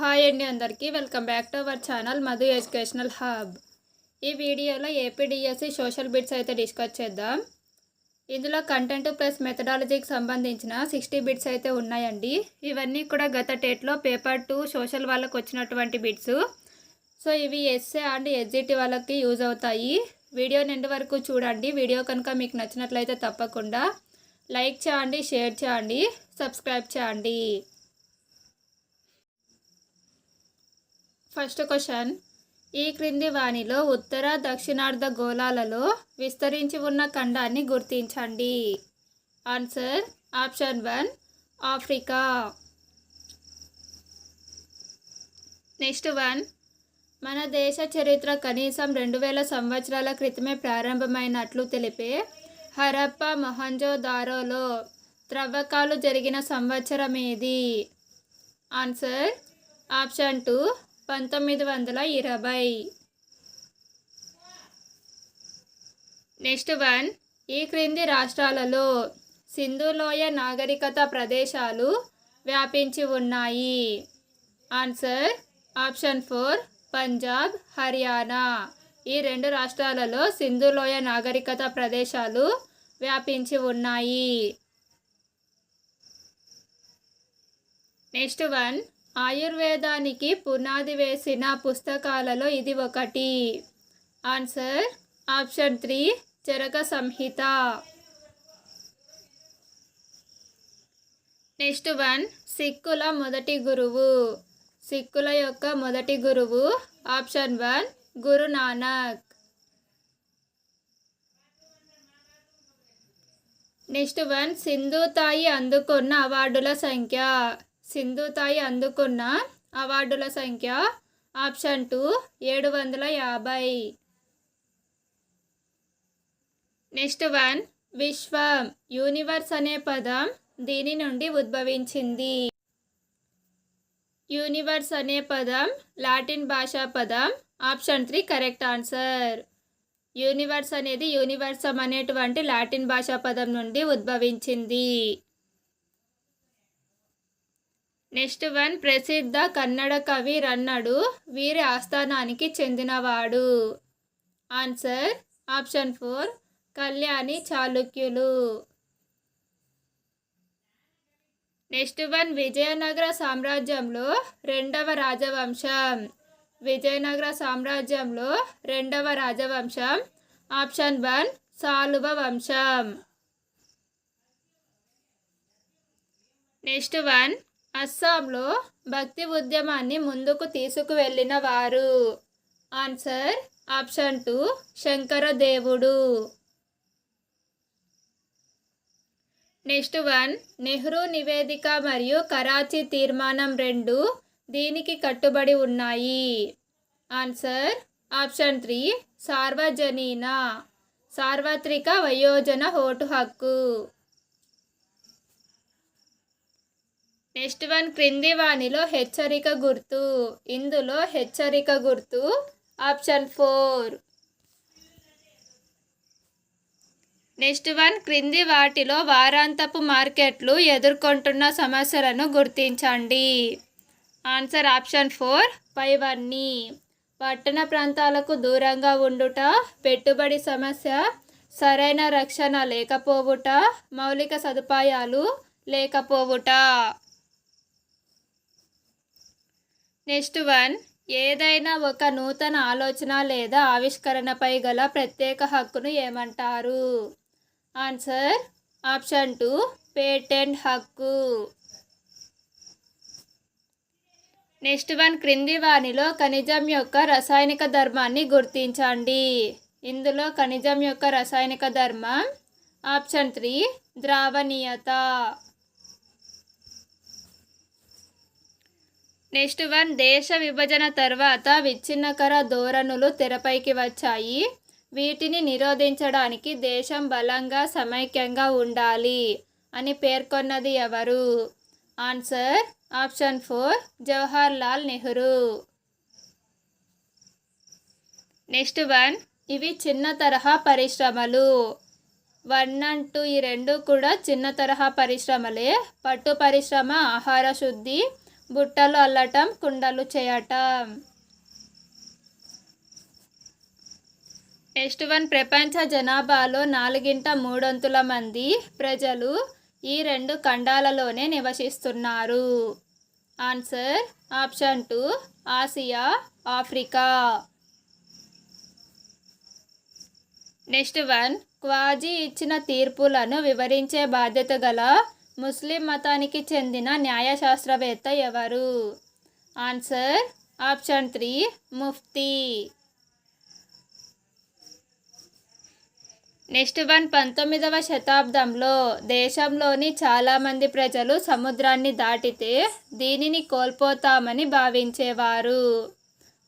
Hi అండి అందరికీ. Welcome back to our channel Madhu educational hub. ఈ వీడియోలో ఏపీడిఎస్సి సోషల్ బిట్స్ అయితే డిస్కస్ చేద్దాం. ఇందులో కంటెంట్ ప్లస్ మెథడాలజీకి సంబంధించిన సిక్స్టీ బిట్స్ అయితే ఉన్నాయండి. ఇవన్నీ కూడా గత టేట్లో పేపర్ టూ సోషల్ వాళ్ళకు వచ్చినటువంటి బిట్స్. సో ఇవి ఎస్ఏ అండ్ ఎస్జిటి వాళ్ళకి యూజ్ అవుతాయి. వీడియో నిండి వరకు చూడండి. వీడియో కనుక మీకు నచ్చినట్లయితే తప్పకుండా లైక్ చేయండి షేర్ చేయండి సబ్స్క్రైబ్ చేయండి. ఫస్ట్ క్వశ్చన్ ఈ క్రింది వాణిలో ఉత్తర దక్షిణార్ధ గోళాలలో విస్తరించి ఉన్న ఖండాన్ని గుర్తించండి. Answer option one Africa next one మన దేశ చరిత్ర కనీసం రెండు వేల సంవత్సరాల క్రితమే ప్రారంభమైనట్లు తెలిపే హరప్ప మొహంజోదారోలో త్రవ్వకాలు జరిగిన సంవత్సరం ఏది ఆన్సర్ ఆప్షన్ టూ పంతొమ్మిది వందల ఇరవై. నెక్స్ట్ వన్ ఈ క్రింది రాష్ట్రాలలో సింధులోయ నాగరికత ప్రదేశాలు వ్యాపించి ఉన్నాయి. Answer option four Punjab Haryana. ఈ రెండు రాష్ట్రాలలో సింధులోయ నాగరికత ప్రదేశాలు వ్యాపించి ఉన్నాయి. నెక్స్ట్ వన్ ఆయుర్వేదానికి పునాది వేసిన పుస్తకాలలో ఇది ఒకటి. Answer option three Charaka Samhita. Next one సిక్కుల మొదటి గురువు. సిక్కుల యొక్క మొదటి గురువు option one Guru Nanak next one Sindhu తాయి అందుకున్న అవార్డుల సంఖ్య. సింధు తాయి అందుకున్న అవార్డుల సంఖ్య ఆప్షన్ టూ ఏడు వందల యాభై. నెక్స్ట్ వన్ విశ్వం యూనివర్స్ అనే పదం దీని నుండి ఉద్భవించింది. యూనివర్స్ అనే పదం లాటిన్ భాషా పదం option three correct answer. Universe అనేది యూనివర్సం అనేటువంటి లాటిన్ భాషా పదం నుండి ఉద్భవించింది. నెక్స్ట్ వన్ ప్రసిద్ధ కన్నడ కవి రన్నడు వీరి ఆస్థానానికి చెందినవాడు. ఆన్సర్ ఆప్షన్ ఫోర్ కళ్యాణి చాళుక్యులు. నెక్స్ట్ వన్ విజయనగర సామ్రాజ్యంలో రెండవ రాజవంశం. విజయనగర సామ్రాజ్యంలో రెండవ రాజవంశం. ఆప్షన్ వన్ సాలువ వంశం. నెక్స్ట్ వన్ అస్సాంలో భక్తి ఉద్యమాన్ని ముందుకు తీసుకువెళ్ళిన వారు? ఆన్సర్ ఆప్షన్ టూ శంకరదేవుడు. నెక్స్ట్ వన్ నెహ్రూ నివేదిక మరియు కరాచీ తీర్మానం రెండు దీనికి కట్టుబడి ఉన్నాయి. ఆన్సర్ ఆప్షన్ త్రీ సార్వజనీన సార్వత్రిక వయోజన ఓటు హక్కు. నెక్స్ట్ వన్ క్రింది వాణిలో హెచ్చరిక గుర్తు. ఇందులో హెచ్చరిక గుర్తు. Option four. నెక్స్ట్ వన్ క్రింది వాటిలో వారాంతపు మార్కెట్లు ఎదుర్కొంటున్న సమస్యలను గుర్తించండి. Answer option four. పైవన్నీ. పట్టణ ప్రాంతాలకు దూరంగా ఉండుట పెట్టుబడి సమస్య సరైన రక్షణ లేకపోవుట మౌలిక సదుపాయాలు లేకపోవుట. నెక్స్ట్ వన్ ఏదైనా ఒక నూతన ఆలోచన లేదా ఆవిష్కరణపై గల ప్రత్యేక హక్కును ఏమంటారు? ఆన్సర్ ఆప్షన్ టూ పేటెంట్ హక్కు. నెక్స్ట్ వన్ క్రింది వానిలో ఖనిజం యొక్క రసాయనిక ధర్మాన్ని గుర్తించండి. ఇందులో ఖనిజం యొక్క రసాయనిక ధర్మం ఆప్షన్ త్రీ ద్రావణీయత. నెక్స్ట్ వన్ దేశ విభజన తర్వాత విచ్ఛిన్నకర ధోరణులు తెరపైకి వచ్చాయి. వీటిని నిరోధించడానికి దేశం బలంగా సమైక్యంగా ఉండాలి అని పేర్కొన్నది ఎవరు? Answer option four Jawahar Lal Nehru. Next one ఇవి చిన్న తరహా పరిశ్రమలు. వన్ అండ్ టూ ఈ రెండు కూడా చిన్న తరహా పరిశ్రమలే. పట్టు పరిశ్రమ ఆహార శుద్ధి బుట్టలు అల్లటం కుండలు చేయటం. నెక్స్ట్ వన్ ప్రపంచ జనాభాలో నాలుగింట మూడొంతుల మంది ప్రజలు ఈ రెండు ఖండాలలోనే నివసిస్తున్నారు. Answer option two Asia Africa. Next one quasi ఇచ్చిన తీర్పులను వివరించే బాధ్యత గల ముస్లిం మతానికి చెందిన న్యాయశాస్త్రవేత్త ఎవరు? ఆన్సర్ ఆప్షన్ త్రీ ముఫ్తీ. నెక్స్ట్ వన్ పంతొమ్మిదవ శతాబ్దంలో దేశంలోని చాలామంది ప్రజలు సముద్రాన్ని దాటితే దీనిని కోల్పోతామని భావించేవారు.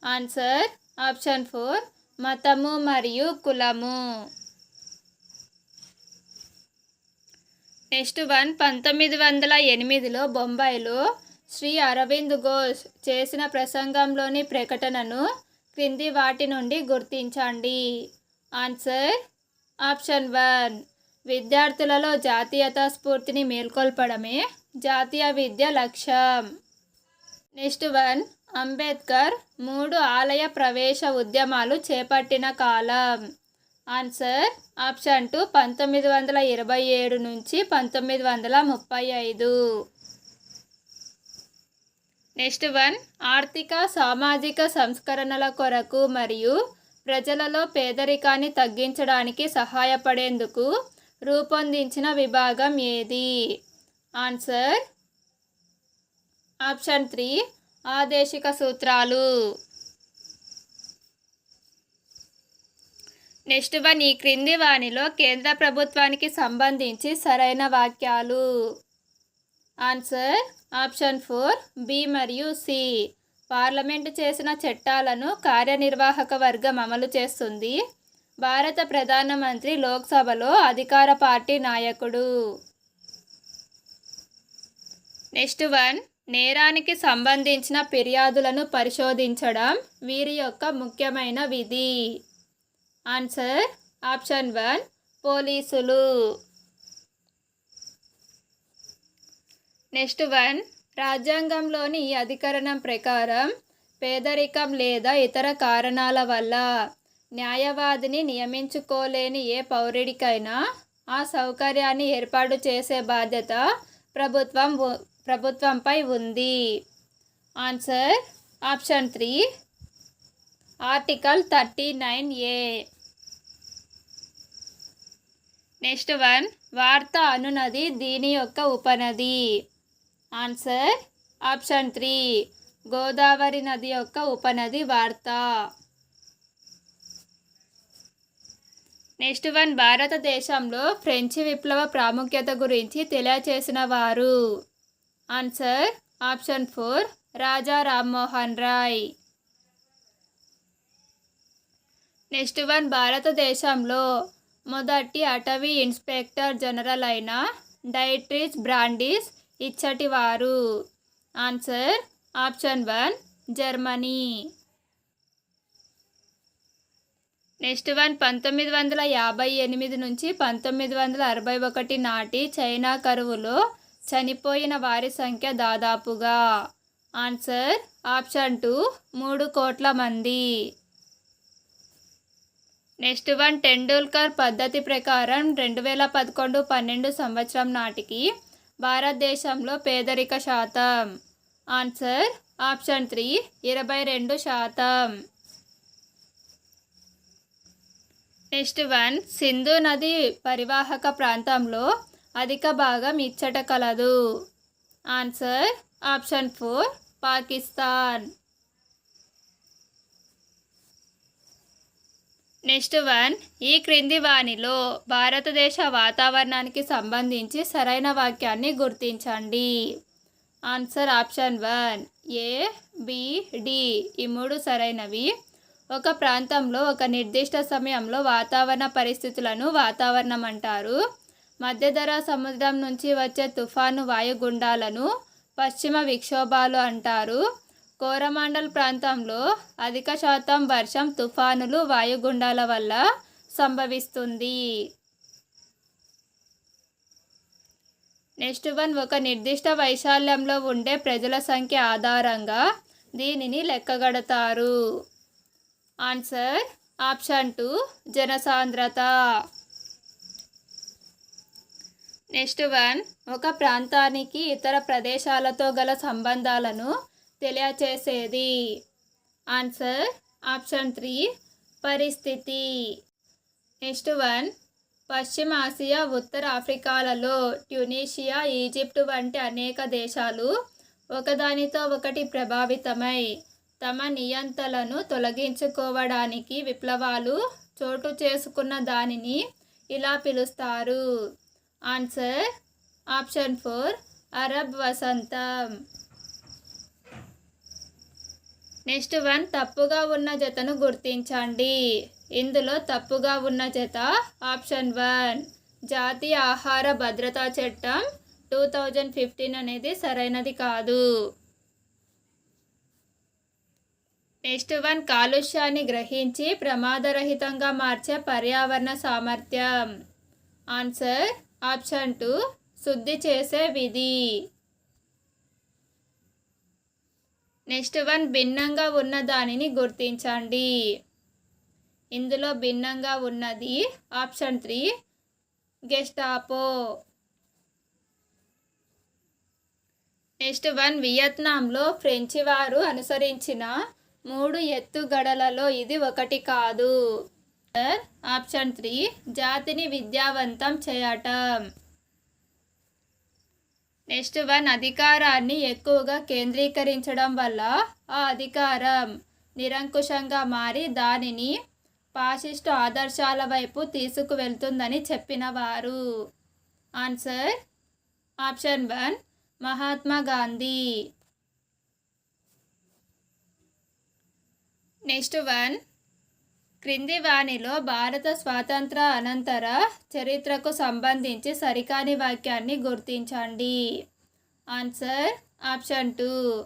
ఆన్సర్ ఆప్షన్ ఫోర్ మతము మరియు కులము. నెక్స్ట్ వన్ పంతొమ్మిది వందల ఎనిమిదిలో బొంబాయిలో శ్రీ అరవింద్ ఘోష్ చేసిన ప్రసంగంలోని ప్రకటనను క్రింది వాటి నుండి గుర్తించండి. ఆన్సర్ ఆప్షన్ వన్ విద్యార్థులలో జాతీయతా స్ఫూర్తిని మేల్కొల్పడమే జాతీయ విద్య లక్ష్యం. నెక్స్ట్ వన్ అంబేద్కర్ మూడు ఆలయ ప్రవేశ ఉద్యమాలు చేపట్టిన కాలం. ఆన్సర్ ఆప్షన్ టూ పంతొమ్మిది వందల ఇరవై ఏడు నుంచి పంతొమ్మిది వందల ముప్పై ఐదు. నెక్స్ట్ వన్ ఆర్థిక సామాజిక సంస్కరణల కొరకు మరియు ప్రజలలో పేదరికాన్ని తగ్గించడానికి సహాయపడేందుకు రూపొందించిన విభాగం ఏది? ఆన్సర్ ఆప్షన్ త్రీ ఆదేశిక సూత్రాలు. నెక్స్ట్ వన్ ఈ క్రింది వాణిలో కేంద్ర ప్రభుత్వానికి సంబంధించి సరైన వాక్యాలు. ఆన్సర్ ఆప్షన్ ఫోర్ బి మరియు సి. పార్లమెంటు చేసిన చట్టాలను కార్యనిర్వాహక వర్గం అమలు చేస్తుంది. భారత ప్రధానమంత్రి లోక్సభలో అధికార పార్టీ నాయకుడు. నెక్స్ట్ వన్ నేరానికి సంబంధించిన ఫిర్యాదులను పరిశోధించడం వీరి యొక్క ముఖ్యమైన విధి. ఆన్సర్ ఆప్షన్ వన్ పోలీసులు. నెక్స్ట్ వన్ రాజ్యాంగంలోని ఈ అధికరణం ప్రకారం పేదరికం లేదా ఇతర కారణాల వల్ల న్యాయవాదిని నియమించుకోలేని ఏ పౌరుడికైనా ఆ సౌకర్యాన్ని ఏర్పాటు చేసే బాధ్యత ప్రభుత్వం ప్రభుత్వంపై ఉంది. Answer option three article thirty nine A. Next one వార్త అనునది దీని యొక్క ఉపనది. ఆన్సర్ ఆప్షన్ త్రీ గోదావరి నది యొక్క ఉపనది వార్త. నెక్స్ట్ వన్ భారతదేశంలో ఫ్రెంచి విప్లవ ప్రాముఖ్యత గురించి తెలియచేసిన వారు. Answer option four Raja Rammohan Roy. Next one భారతదేశంలో మొదటి అటవీ ఇన్స్పెక్టర్ జనరల్ అయిన డైట్రిస్ బ్రాండిస్ ఇచ్చటి వారు answer option one Germany. Next one పంతొమ్మిది వందల యాభై ఎనిమిది నుంచి పంతొమ్మిది వందల అరవై ఒకటి నాటి చైనా కరువులో చనిపోయిన వారి సంఖ్య దాదాపుగా. ఆన్సర్ ఆప్షన్ టూ మూడు కోట్ల మంది. నెక్స్ట్ వన్ టెండూల్కర్ పద్ధతి ప్రకారం రెండు వేల పదకొండు పన్నెండు సంవత్సరం నాటికి భారతదేశంలో పేదరిక శాతం. ఆన్సర్ ఆప్షన్ త్రీ ఇరవై రెండు శాతం. నెక్స్ట్ వన్ సింధు నది పరివాహక ప్రాంతంలో అధిక భాగం ఇచ్చట కలదు. Answer option four Pakistan. Next one ఈ క్రింది వాణిలో భారతదేశ వాతావరణానికి సంబంధించి సరైన వాక్యాన్ని గుర్తించండి. Answer option one A B D. ఈ మూడు సరైనవి. ఒక ప్రాంతంలో ఒక నిర్దిష్ట సమయంలో వాతావరణ పరిస్థితులను వాతావరణం అంటారు. మధ్యధరా సముద్రం నుంచి వచ్చే తుఫాను వాయుగుండాలను పశ్చిమ విక్షోభాలు అంటారు. కోరమండల్ ప్రాంతంలో అధిక శాతం వర్షం తుఫానులు వాయుగుండాల వల్ల సంభవిస్తుంది. నెక్స్ట్ వన్ ఒక నిర్దిష్ట వైశాల్యంలో ఉండే ప్రజల సంఖ్య ఆధారంగా దీనిని లెక్కగడతారు. ఆన్సర్ ఆప్షన్ టూ జనసాంద్రత. నెక్స్ట్ వన్ ఒక ప్రాంతానికి ఇతర ప్రదేశాలతో గల సంబంధాలను తెలియచేసేది. ఆన్సర్ ఆప్షన్ త్రీ పరిస్థితి. నెక్స్ట్ వన్ పశ్చిమ ఆసియా ఉత్తర ఆఫ్రికాలలో ట్యునీషియా ఈజిప్ట్ వంటి అనేక దేశాలు ఒకదానితో ఒకటి ప్రభావితమై తమ నియంతలను తొలగించుకోవడానికి విప్లవాలు చోటు చేసుకున్న దానిని ఇలా పిలుస్తారు. ఆన్సర్ ఆప్షన్ ఫోర్ అరబ్ వసంతం. నెక్స్ట్ వన్ తప్పుగా ఉన్న జతను గుర్తించండి. ఇందులో తప్పుగా ఉన్న జత ఆప్షన్ వన్ జాతీయ ఆహార భద్రతా చట్టం టూ థౌజండ్ ఫిఫ్టీన్ అనేది సరైనది కాదు. నెక్స్ట్ వన్ కాలుష్యాన్ని గ్రహించి ప్రమాదరహితంగా మార్చే పర్యావరణ సామర్థ్యం. ఆన్సర్ ఆప్షన్ టూ శుద్ధి చేసే విధి. నెక్స్ట్ వన్ భిన్నంగా ఉన్న దానిని గుర్తించండి. ఇందులో భిన్నంగా ఉన్నది option three Gestapo. Next one వియత్నాంలో ఫ్రెంచి వారు అనుసరించిన మూడు ఎత్తుగడలలో ఇది ఒకటి కాదు. ఆప్షన్ త్రీ జాతిని విద్యావంతం చేయటం. నెక్స్ట్ వన్ అధికారాన్ని ఎక్కువగా కేంద్రీకరించడం వల్ల ఆ అధికారం నిరంకుశంగా మారి దానిని పాశిష్ట ఆదర్శాల వైపు తీసుకువెళ్తుందని చెప్పిన వారు answer option one Mahatma Gandhi. Next one క్రింది వాణిలో భారత స్వాతంత్ర అనంతర చరిత్రకు సంబంధించి సరికాని వాక్యాన్ని గుర్తించండి. Answer option two.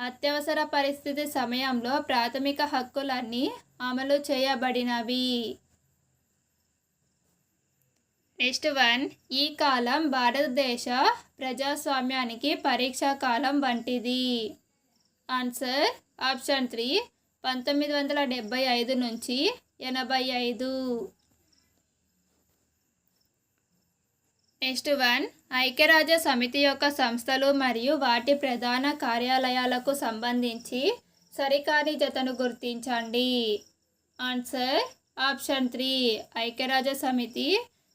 అత్యవసర పరిస్థితి సమయంలో ప్రాథమిక హక్కులన్నీ అమలు చేయబడినవి. Next one. ఈ కాలం భారతదేశ ప్రజాస్వామ్యానికి పరీక్షా కాలం వంటిది. Answer option three. పంతొమ్మిది వందల డెబ్భై ఐదు నుంచి ఎనభై ఐదు. నెక్స్ట్ వన్ ఐక్యరాజ్య సమితి యొక్క సంస్థలు మరియు వాటి ప్రధాన కార్యాలయాలకు సంబంధించి సరికాని జతను గుర్తించండి. ఆన్సర్ ఆప్షన్ త్రీ ఐక్యరాజ్య సమితి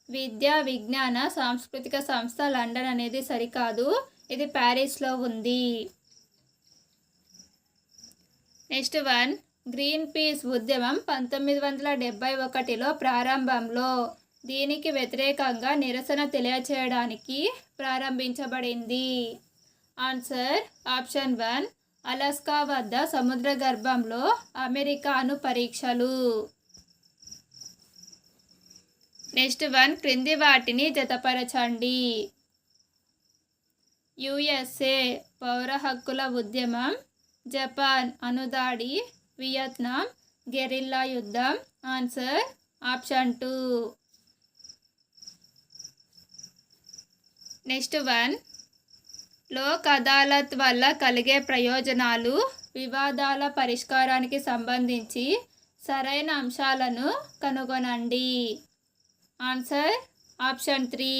విద్యా విజ్ఞాన సాంస్కృతిక సంస్థ లండన్ అనేది సరికాదు. ఇది ప్యారిస్లో ఉంది. నెక్స్ట్ వన్ గ్రీన్ పీస్ ఉద్యమం పంతొమ్మిది వందల డెబ్బై ఒకటిలో ప్రారంభంలో దీనికి వ్యతిరేకంగా నిరసన తెలియచేయడానికి ప్రారంభించబడింది. ఆన్సర్ ఆప్షన్ వన్ అలాస్కా వద్ద సముద్ర గర్భంలో అమెరికాను పరీక్షలు. నెక్స్ట్ వన్ క్రింది వాటిని జతపరచండి. యుఎస్ఏ పౌర హక్కుల ఉద్యమం జపాన్ అనుదాడి వియత్నాం గెరిల్లా యుద్ధం. Answer option two. Next one. Lok Adalat వల్ల కలిగే ప్రయోజనాలు వివాదాల పరిష్కారానికి సంబంధించి సరైన అంశాలను కనుగొనండి. Answer option three.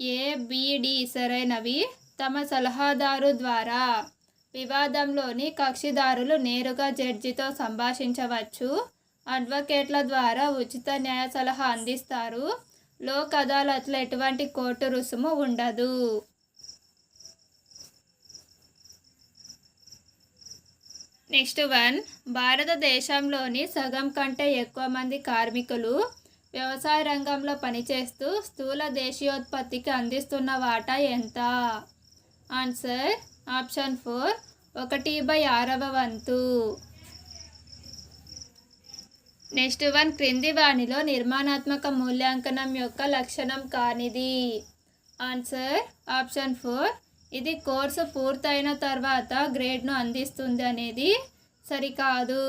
ఏబిడి సరైనవి తమ సలహాదారు ద్వారా. వివాదంలోని కక్షిదారులు నేరుగా జడ్జితో సంభాషించవచ్చు. అడ్వకేట్ల ద్వారా ఉచిత న్యాయ సలహా అందిస్తారు. లోక్ అదాలత్లో ఎటువంటి కోర్టు రుసుము ఉండదు. Next one. భారతదేశంలోని సగం కంటే ఎక్కువ మంది కార్మికులు వ్యవసాయ రంగంలో పనిచేస్తూ స్థూల దేశీయోత్పత్తికి అందిస్తున్న వాటా ఎంత? ఆన్సర్ ఆప్షన్ ఫోర్ ఒకటి బై ఆరవ వంతు. నెక్స్ట్ వన్ క్రింది వాణిలో నిర్మాణాత్మక మూల్యాంకనం యొక్క లక్షణం కానిది. ఆన్సర్ ఆప్షన్ ఫోర్ ఇది కోర్సు పూర్తయిన తర్వాత గ్రేడ్ను అందిస్తుంది అనేది సరికాదు.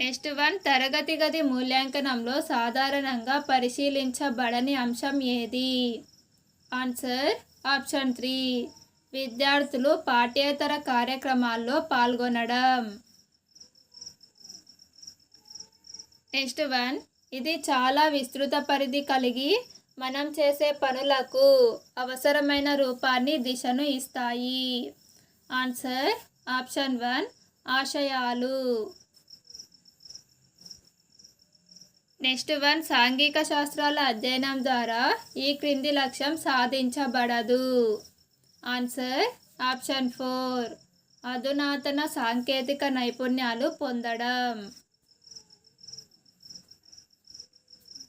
నెక్స్ట్ వన్ తరగతి గది మూల్యాంకనంలో సాధారణంగా పరిశీలించబడని అంశం ఏది? Answer option three. విద్యార్థులు పాఠ్యేతర కార్యక్రమాల్లో పాల్గొనడం. Next one. ఇది చాలా విస్తృత పరిధి కలిగి మనం చేసే పనులకు అవసరమైన రూపాన్ని దిశను ఇస్తాయి. Answer option one. ఆశయాలు. నెక్స్ట్ వన్ సాంఘిక శాస్త్రాల అధ్యయనం ద్వారా ఈ క్రింది లక్ష్యం సాధించబడదు. ఆన్సర్ ఆప్షన్ ఫోర్ అధునాతన సాంకేతిక నైపుణ్యాలు పొందడం.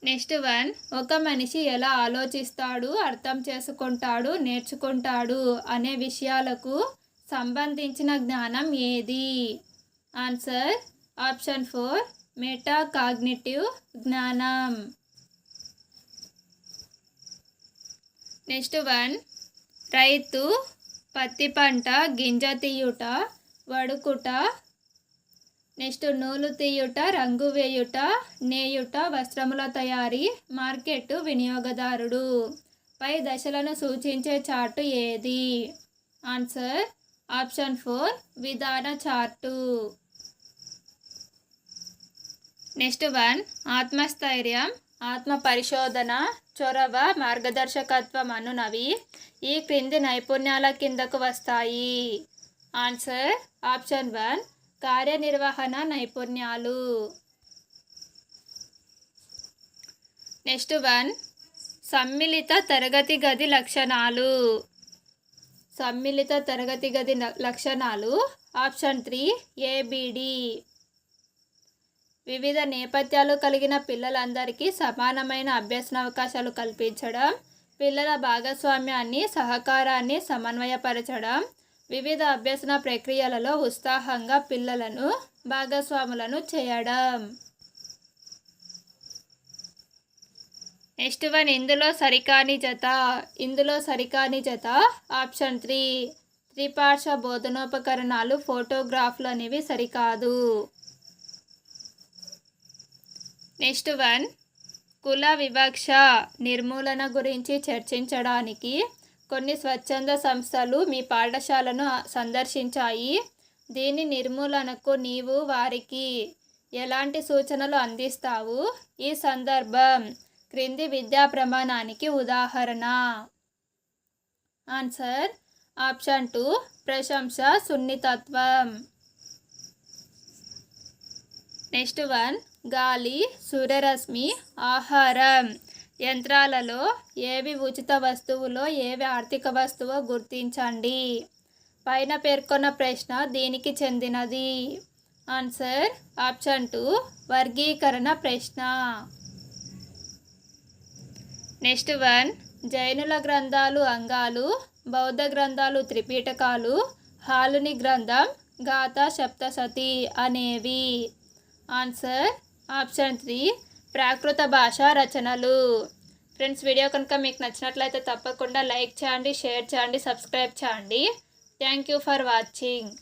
నెక్స్ట్ వన్ ఒక మనిషి ఎలా ఆలోచిస్తాడు అర్థం చేసుకుంటాడు నేర్చుకుంటాడు అనే విషయాలకు సంబంధించిన జ్ఞానం ఏది? Answer option four meta cognitive జ్ఞానం. నెక్స్ట్ వన్ రైతు పత్తి పంట గింజ తీయుట వడుకుట. నెక్స్ట్ నూలు తీయుట రంగు వేయుట నేయుట వస్త్రముల తయారీ మార్కెట్ వినియోగదారుడు. పై దశలను సూచించే చార్టు ఏది? ఆన్సర్ ఆప్షన్ ఫోర్ విధాన చార్టు. నెక్స్ట్ వన్ ఆత్మస్థైర్యం ఆత్మ పరిశోధన చొరవ మార్గదర్శకత్వం అనునవి ఈ క్రింది నైపుణ్యాల కిందకు వస్తాయి. ఆన్సర్ ఆప్షన్ వన్ కార్యనిర్వహణ నైపుణ్యాలు. నెక్స్ట్ వన్ సమ్మిళిత తరగతి గది లక్షణాలు. సమ్మిళిత తరగతి గది లక్షణాలు ఆప్షన్ త్రీ ఏబిడి వివిధ నేపథ్యాలు కలిగిన పిల్లలందరికీ సమానమైన అభ్యసన అవకాశాలు కల్పించడం పిల్లల భాగస్వామ్యాన్ని సహకారాన్ని సమన్వయపరచడం వివిధ అభ్యసన ప్రక్రియలలో ఉత్సాహంగా పిల్లలను భాగస్వాములను చేయడం. నెక్స్ట్ వన్ ఇందులో సరికాని జత. ఇందులో సరికాని జత. ఆప్షన్ త్రీ త్రిపార్శ్వ బోధనోపకరణాలు ఫోటోగ్రాఫ్లు అనేవి సరికాదు. నెక్స్ట్ వన్ కుల వివక్ష నిర్మూలన గురించి చర్చించడానికి కొన్ని స్వచ్ఛంద సంస్థలు మీ పాఠశాలను సందర్శించాయి. దీని నిర్మూలనకు నీవు వారికి ఎలాంటి సూచనలు అందిస్తావు? ఈ సందర్భం క్రింది విద్యా ప్రమాణానికి ఉదాహరణ. ఆన్సర్ ఆప్షన్ టూ ప్రశంస సున్నితత్వం. నెక్స్ట్ వన్ గాలి సూర్యరశ్మి ఆహారం. యంత్రాలలో ఏవి ఉచిత వస్తువులో ఏవి ఆర్థిక వస్తువో గుర్తించండి. పైన పేర్కొన్న ప్రశ్న దీనికి చెందినది. ఆన్సర్ ఆప్షన్ టూ వర్గీకరణ ప్రశ్న. నెక్స్ట్ వన్ జైనుల గ్రంథాలు అంగాలు బౌద్ధ గ్రంథాలు త్రిపీటకాలు హాలుని గ్రంథం గాథ సప్తసతి అనేవి. ఆన్సర్ ఆప్షన్ త్రీ ప్రాకృత భాషా రచనలు. ఫ్రెండ్స్ వీడియో కనుక మీకు నచ్చినట్లయితే తప్పకుండా లైక్ చేయండి షేర్ చేయండి సబ్స్క్రైబ్ చేయండి. Thank you for watching.